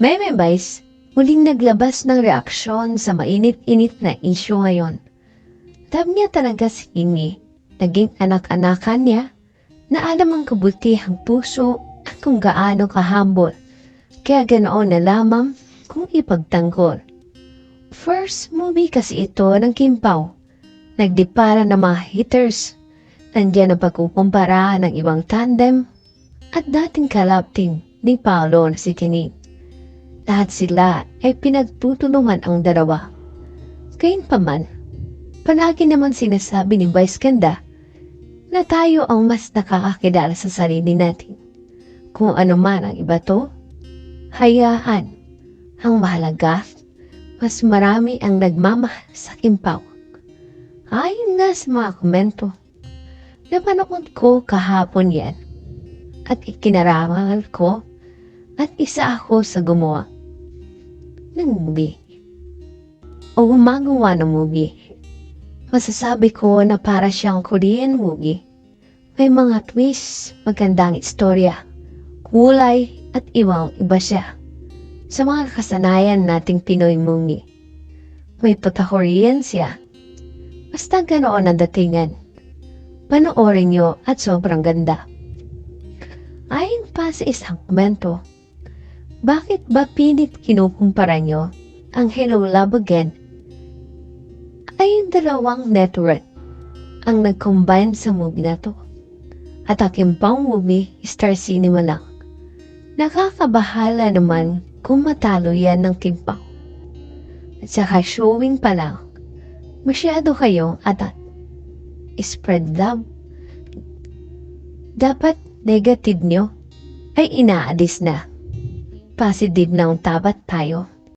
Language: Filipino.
Meme Vice, muling naglabas ng reaksyon sa mainit-init na isyu ngayon. Tab niya talaga si Amy, naging anak-anakan niya, na alam ang kabutihang puso at kung gaano kahambol. Kaya ganoon na lamang kung ipagtanggol. First movie kasi ito ng Kim Pao. Nagdipara ng mga hitters. Nandiyan ang pagkukumpara ng ibang tandem at dating kalapting ni Paolo na si Tinig. Lahat sila ay pinagtutulungan ang dalawa. Gayunpaman, palagi naman sinasabi ni Vice Ganda na tayo ang mas nakakakilala sa sarili natin. Kung ano man ang iba to, hayaan. Ang mahalaga, mas marami ang nagmamahal sa Kimpaw. Ayon nga sa mga komento, napanood ko kahapon yan at ikinaramal ko at isa ako sa gumawa ng movie o gumagawa ng movie. Masasabi ko na para siyang Korean movie. May mga twist, magandang istorya, kulay at ibang iba siya. Sa mga kasanayan nating Pinoy movie. May pagka-Korean siya. Basta ganoon ang datingan. Panoorin nyo at sobrang ganda. Ayon pa sa isang komento, bakit ba pinit kinukumpara nyo ang Hello Love Again ay yung dalawang network ang nag-combine sa movie na to. At aking pang movie, Star Cinema lang. Nakakabahala naman kung matalo yan ng kimpaw. At saka showing pa lang, masyado kayong atat. Spread love. Dapat negative nyo ay inaalis na. Positive na ang tabat tayo.